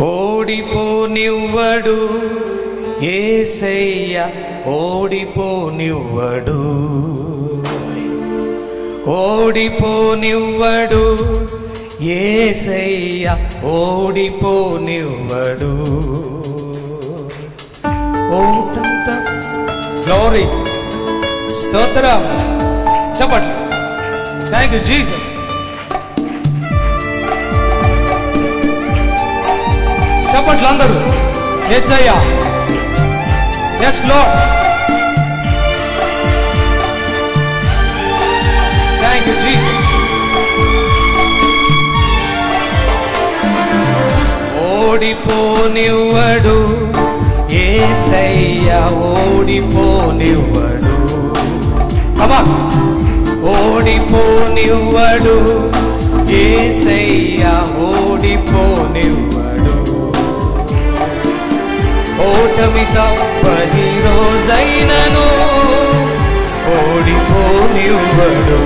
ఓడిపోనివ్వడు. ఏసయ్య ఓడిపోనివ్వడు. ఓడిపోనివ్వడు. ఏసయ్య ఓడిపోనివ్వడు. ఓటంత గ్లోరీ స్తోత్రం. చెప్పండి. థ్యాంక్ యూ జీసస్ చెప్పట్లు అందరూ ఎస్ అయ్యా. ఎస్లో థ్యాంక్ యూ జీసస్ ఓడిపోనివ్వడు ఏసయ్యా ఓడిపోనివ్వడు. కమా ఓడిపోనివ్వడు ఏసయ్యా ఓడిపోనివ్వడు. ఓటమి తప్పని రోజైనను ఓడిపోనివ్వడు.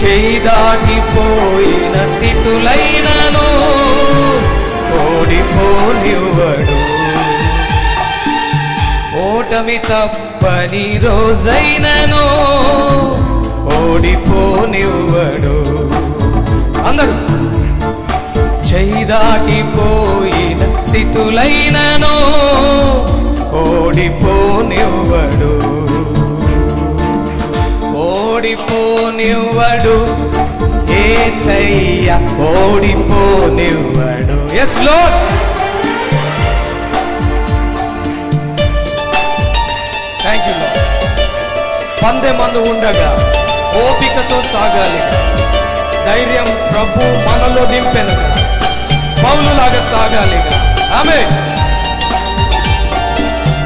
చేయి దాటిపోయిన స్థితులైనను ఓడిపోనివ్వడు. ఓటమి తప్పని రోజైనను ఓడిపోనివ్వడు. అందరూ చేయి దాటిపో స్థితులైనను ఓడిపోనివ్వడు. ఓడిపోనివ్వడు. ఏసయ్య ఓడిపోనివ్వడు. ఎస్ లోడ్ థ్యాంక్ యూ పందె మందు ఉండగా ఓపికతో సాగాలి. ధైర్యం ప్రభు మనలో దింపెనగా పౌలులాగా సాగాలి ఆమె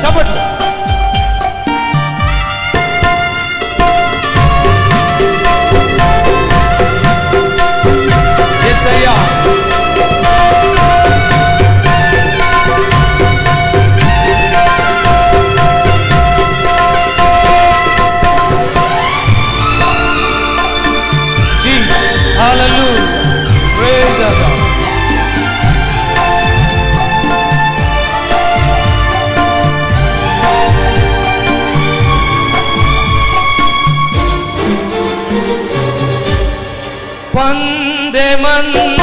చెప్పట్లు hallelujah, मन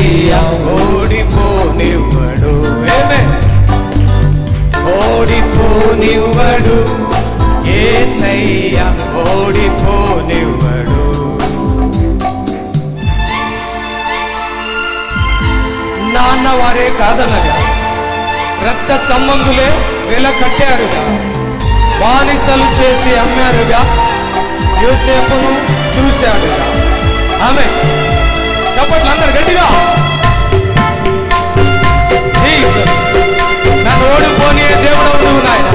ఏసయ్య ఓడిపోనివ్వడు. ఓడిపోనివ్వడు. ఏసయ్య ఓడిపోనివ్వడు. నాన్న వారే కాదనగా రక్త సంబంధులే వెల కట్టారుగా బానిసలు చేసి అమ్మారుగా యోసేపును చూశాడుగా. ఆమె చప్పట్లు అందరు గట్టిగా జీసస్ నన్ను ఓడిపోని దేవుడవు నువ్వు నాయన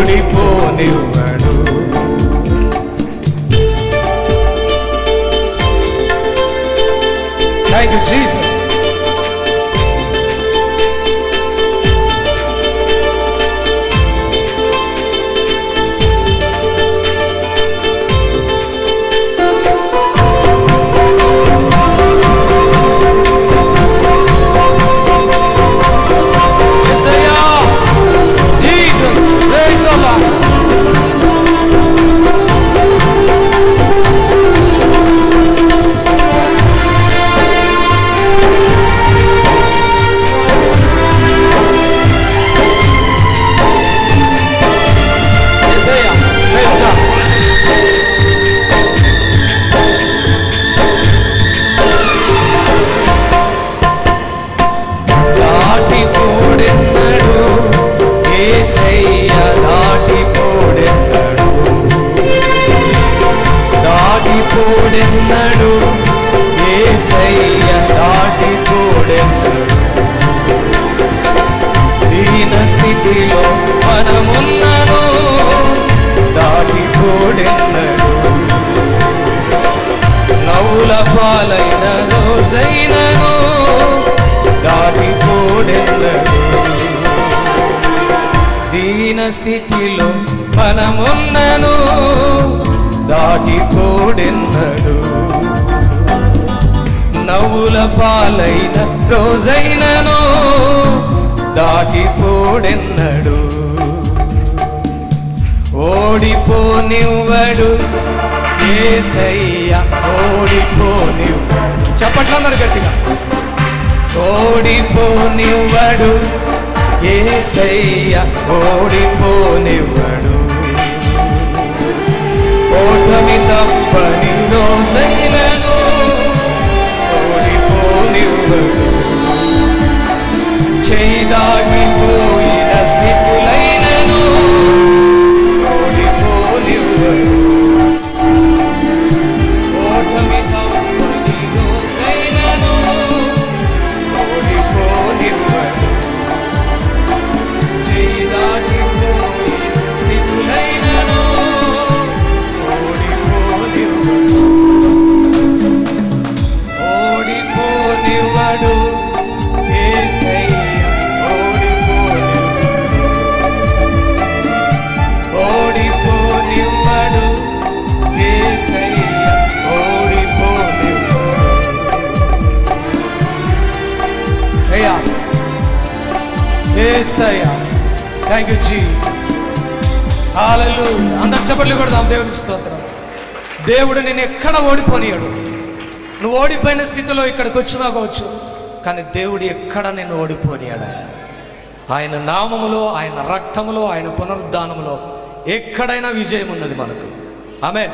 ఓడిపోనివ్వడు. థ్యాంక్ యూ పోడెన్నడు ఏసయ్య దాటి పోడెన్నడు దీన స్థితిలో మనమున్నను దాటి పోడెన్నడు నవ్వుల పాలైన రోజైనను దాటిపోడెందడు దీన స్థితిలో మనమున్నను దాటిపోడెన్నడు నవ్వుల పాలైన రోజైనను దాటిపోడెన్నడు? ఓడిపోనివ్వడు ఏసయ్య ఓడిపోనివ్వడు. చెప్పట్లు అందరు గట్టిగా. ఓడిపోనివ్వడు ఏసయ్య ఓడిపోనివ్వడు. ఓటమి తప్పని రోజైనను థ్యాంక్ యూ జీసస్ హల్లెలూయా అందరు చెప్పట్లు కొడదాం దేవునికి స్తోత్రం. దేవుడు నేను ఎక్కడ ఓడిపోనియాడు? నువ్వు ఓడిపోయిన స్థితిలో ఇక్కడికి వచ్చినా కావచ్చు కానీ దేవుడు ఎక్కడ నేను ఓడిపోనియాడు ఆయన? ఆయన నామములో ఆయన రక్తములో ఆయన పునరుద్ధానములో ఎక్కడైనా విజయం ఉన్నది మనకు. ఆమె